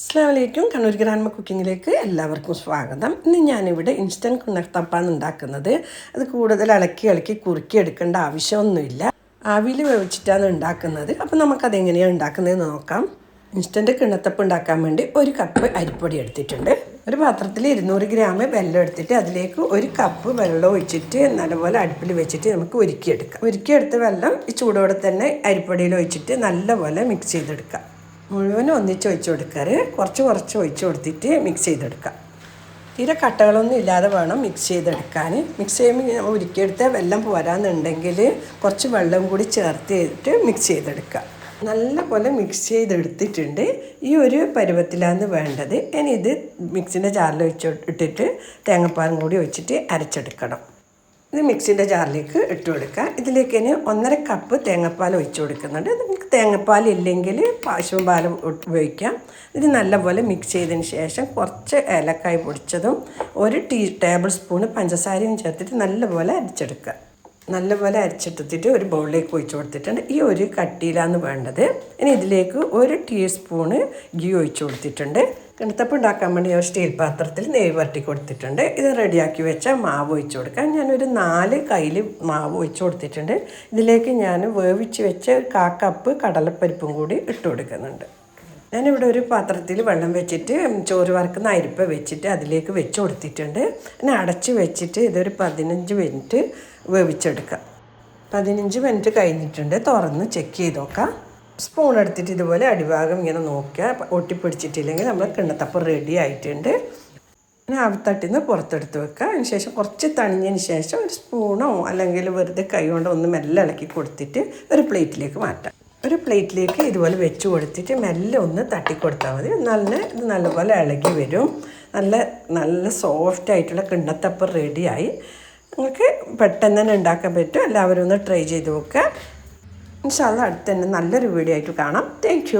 അസ്ലാമലൈക്കും Kannur grandma കുക്കിങ്ങിലേക്ക് എല്ലാവർക്കും സ്വാഗതം. ഇന്ന് ഞാനിവിടെ ഇൻസ്റ്റന്റ് കുണ്ണത്തപ്പാണ് ഉണ്ടാക്കുന്നത്. അത് കൂടുതൽ ഇളക്കി ഇളക്കി കുറുക്കി എടുക്കേണ്ട ആവശ്യമൊന്നുമില്ല. ആവിയിൽ വേവിച്ചിട്ടാണ് ഉണ്ടാക്കുന്നത്. അപ്പോൾ നമുക്കതെങ്ങനെയാണ് ഉണ്ടാക്കുന്നതെന്ന് നോക്കാം. ഇൻസ്റ്റന്റ് കിണ്ണത്തപ്പ് ഉണ്ടാക്കാൻ വേണ്ടി ഒരു കപ്പ് അരിപ്പൊടി എടുത്തിട്ടുണ്ട്. ഒരു പാത്രത്തിൽ ഇരുന്നൂറ് ഗ്രാം വെള്ളം എടുത്തിട്ട് അതിലേക്ക് ഒരു കപ്പ് വെള്ളം ഒഴിച്ചിട്ട് നല്ലപോലെ അടുപ്പിൽ വെച്ചിട്ട് നമുക്ക് ഒരുക്കിയെടുക്കാം ഒരുക്കിയെടുത്ത വെള്ളം ഈ ചൂടോടെ തന്നെ അരിപ്പൊടിയിൽ ഒഴിച്ചിട്ട് നല്ലപോലെ മിക്സ് ചെയ്തെടുക്കാം. മുഴുവനും ഒന്നിച്ച് ഒഴിച്ച് കൊടുക്കാറ്. കുറച്ച് കുറച്ച് ഒഴിച്ച് കൊടുത്തിട്ട് മിക്സ് ചെയ്തെടുക്കാം. തീരെ കട്ടകളൊന്നും ഇല്ലാതെ വേണം മിക്സ് ചെയ്തെടുക്കാൻ. മിക്സ് ചെയ്യുമ്പോൾ ഉരുക്കിയെടുത്ത വെള്ളം പോരാന്നുണ്ടെങ്കിൽ കുറച്ച് വെള്ളം കൂടി ചേർത്ത് ചെയ്തിട്ട് മിക്സ് ചെയ്തെടുക്കുക നല്ലപോലെ മിക്സ് ചെയ്തെടുത്തിട്ടുണ്ട്. ഈ ഒരു പരുവത്തിലാണ് വേണ്ടത്. ഇനി ഇത് മിക്സിന്റെ ജാറിൽ വെച്ച് ഇട്ടിട്ട് തേങ്ങാപ്പാലും കൂടി ഒഴിച്ചിട്ട് അരച്ചെടുക്കണം. ഇത് മിക്സിന്റെ ജാറിലേക്ക് ഇട്ട് കൊടുക്കുക ഇതിലേക്ക് ഇനി ഒന്നര കപ്പ് തേങ്ങാപ്പാൽ ഒഴിച്ച് കൊടുക്കുന്നുണ്ട്. നിങ്ങൾക്ക് തേങ്ങാപ്പാൽ ഇല്ലെങ്കിൽ പാശവും ഉപയോഗിക്കാം. ഇത് നല്ലപോലെ മിക്സ് ചെയ്തതിന് ശേഷം കുറച്ച് ഏലക്കായ് പൊടിച്ചതും ഒരു ടീ ടേബിൾ സ്പൂൺ പഞ്ചസാരയും ചേർത്തിട്ട് നല്ലപോലെ അരിച്ചെടുക്കുക. നല്ലപോലെ അരച്ചെടുത്തിട്ട് ഒരു ബൗളിലേക്ക് ഒഴിച്ചു കൊടുത്തിട്ടുണ്ട്. ഈ ഒരു കട്ടിയിലാണ് വേണ്ടത്. ഇനി ഇതിലേക്ക് ഒരു ടീസ്പൂണ് ഗീ ഒഴിച്ചു കൊടുത്തിട്ടുണ്ട്. കിണത്തപ്പം ഉണ്ടാക്കാൻ വേണ്ടി ഞാൻ സ്റ്റീൽ പാത്രത്തിൽ നെയ്യ് വരട്ടി കൊടുത്തിട്ടുണ്ട്. ഇത് റെഡിയാക്കി വെച്ച മാവ് ഒഴിച്ചു കൊടുക്കാം. ഞാനൊരു നാല് കയ്യിൽ മാവ് ഒഴിച്ചു കൊടുത്തിട്ടുണ്ട്. ഇതിലേക്ക് ഞാൻ വേവിച്ച് വെച്ച ഒരു കാ കപ്പ് കടലപ്പരിപ്പും കൂടി ഇട്ട് കൊടുക്കുന്നുണ്ട്. ഞാനിവിടെ ഒരു പാത്രത്തിൽ വെള്ളം വെച്ചിട്ട് ചോറ് വറക്കുന്ന അരിപ്പ വെച്ചിട്ട് അതിലേക്ക് വെച്ച് കൊടുത്തിട്ടുണ്ട്. പിന്നെ അടച്ച് വെച്ചിട്ട് ഇതൊരു പതിനഞ്ച് മിനിറ്റ് വേവിച്ചെടുക്കാം. പതിനഞ്ച് മിനിറ്റ് കഴിഞ്ഞിട്ടുണ്ട്. തുറന്ന് ചെക്ക് ചെയ്ത് നോക്കാം. സ്പൂൺ എടുത്തിട്ട് ഇതുപോലെ അടിഭാഗം ഇങ്ങനെ നോക്കുക. ഒട്ടിപ്പിടിച്ചിട്ടില്ലെങ്കിൽ നമ്മൾ കിണ്ണത്തപ്പം റെഡി ആയിട്ടുണ്ട്. പിന്നെ ആവത്തട്ടിൽ നിന്ന് പുറത്തെടുത്ത് വെക്കുക. അതിന് ശേഷം കുറച്ച് തണിഞ്ഞതിന് ശേഷം ഒരു സ്പൂണോ അല്ലെങ്കിൽ വെറുതെ കൈ കൊണ്ടോ ഒന്ന് മെല്ലെ ഇളക്കി കൊടുത്തിട്ട് ഒരു പ്ലേറ്റിലേക്ക് മാറ്റാം. ഒരു പ്ലേറ്റിലേക്ക് ഇതുപോലെ വെച്ച് കൊടുത്തിട്ട് മെല്ലെ ഒന്ന് തട്ടി കൊടുത്താൽ മതി. നല്ല ഇത് നല്ലപോലെ ഇളകി വരും. നല്ല നല്ല സോഫ്റ്റ് ആയിട്ടുള്ള കിണ്ണത്തപ്പം റെഡിയായി നിങ്ങൾക്ക് പെട്ടെന്ന് തന്നെ ഉണ്ടാക്കാൻ പറ്റും. എല്ലാവരും ഒന്ന് ട്രൈ ചെയ്ത് നോക്കുക. ഇൻഷാല്ല അടുത്ത് തന്നെ നല്ലൊരു വീഡിയോ ആയിട്ട് കാണാം. താങ്ക്